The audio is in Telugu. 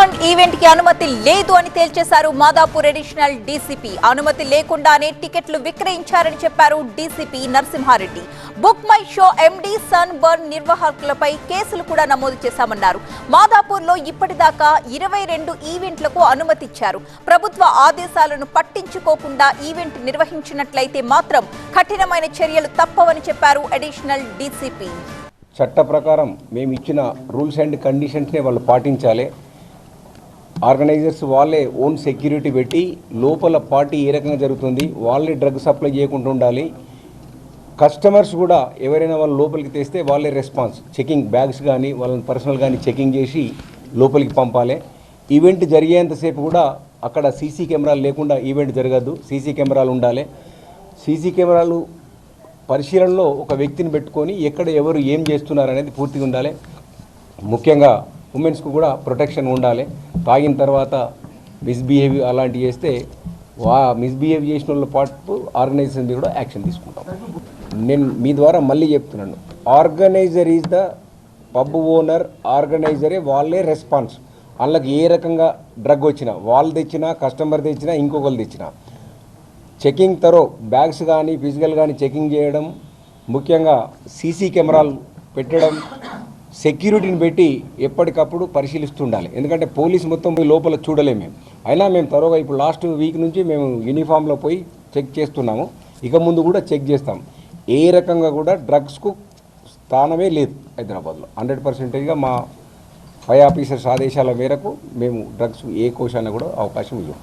ఈవెంట్కి అనుమతి లేదు అని తేల్చేశారు మాదాపూర్ అడిషనల్ డీసీపీ. అనుమతి లేకుండానే టికెట్లు విక్రయించారని చెప్పారు DCP Narasimhareddy. BookMyShow MD Sunburn నిర్వాహకులపై కేసులు కూడా నమోదు చేశామన్నారు. మాదాపూర్లో ఇప్పటిదాకా ఇరవై రెండు ఈవెంట్లకు అనుమతి ఇచ్చారు ప్రభుత్వ ఆదేశాలను పట్టించుకోకుండా ఈవెంట్ నిర్వహించినట్లయితే మాత్రం కఠినమైన చర్యలు తప్పవని చెప్పారు అడిషనల్ డీసీపీ. చట్ట ప్రకారం మేము ఇచ్చిన రూల్స్ అండ్ కండిషన్స్నే వాళ్ళు పాటించాలి. ఆర్గనైజర్స్ వాళ్ళే ఓన్ సెక్యూరిటీ పెట్టి లోపల పార్టీ ఏ రకంగా జరుగుతుంది వాళ్ళే డ్రగ్ సప్లై చేయకుండా ఉండాలి. కస్టమర్స్ కూడా ఎవరైనా వాళ్ళు లోపలికి తెస్తే వాళ్ళే రెస్పాన్స్. చెకింగ్ బ్యాగ్స్ కానీ వాళ్ళని పర్సనల్ కానీ చెకింగ్ చేసి లోపలికి పంపాలి. ఈవెంట్ జరిగేంతసేపు కూడా అక్కడ సీసీ కెమెరాలు లేకుండా ఈవెంట్ జరగద్దు. సీసీ కెమెరాలు ఉండాలి. సీసీ కెమెరాలు పరిశీలనలో ఒక వ్యక్తిని పెట్టుకొని ఎక్కడ ఎవరు ఏం చేస్తున్నారు అనేది పూర్తిగా ఉండాలి. ముఖ్యంగా ఉమెన్స్కు కూడా ప్రొటెక్షన్ ఉండాలి. తాగిన తర్వాత మిస్బిహేవ్ అలాంటివి చేస్తే వా మిస్బిహేవ్ చేసిన వాళ్ళ పాటు ఆర్గనైజేషన్ మీద కూడా యాక్షన్ తీసుకుంటాం. నేను మీ ద్వారా మళ్ళీ చెప్తున్నాను. Organiser is the pub owner ఆర్గనైజరే వాళ్ళే రెస్పాన్స్ వాళ్ళకి ఏ రకంగా డ్రగ్ వచ్చినా వాళ్ళు తెచ్చినా కస్టమర్ తెచ్చినా ఇంకొకరు తెచ్చినా. చెకింగ్ తరో బ్యాగ్స్ కానీ ఫిజికల్ కానీ చెకింగ్ చేయడం ముఖ్యంగా సీసీ కెమెరాలు పెట్టడం సెక్యూరిటీని పెట్టి ఎప్పటికప్పుడు పరిశీలిస్తుండాలి. ఎందుకంటే పోలీస్ మొత్తం పోయి లోపల చూడలేము మేము. అయినా మేము త్వరగా ఇప్పుడు లాస్ట్ వీక్ నుంచి మేము యూనిఫామ్లో పోయి చెక్ చేస్తున్నాము. ఇక ముందు కూడా చెక్ చేస్తాం. ఏ రకంగా కూడా డ్రగ్స్కు స్థానమే లేదు హైదరాబాద్లో. హండ్రెడ్ పర్సెంటేజ్గా మా పై ఆఫీసర్స్ ఆదేశాల మేరకు మేము డ్రగ్స్ ఏ కోశాన్ని కూడా అవకాశం ఇవ్వం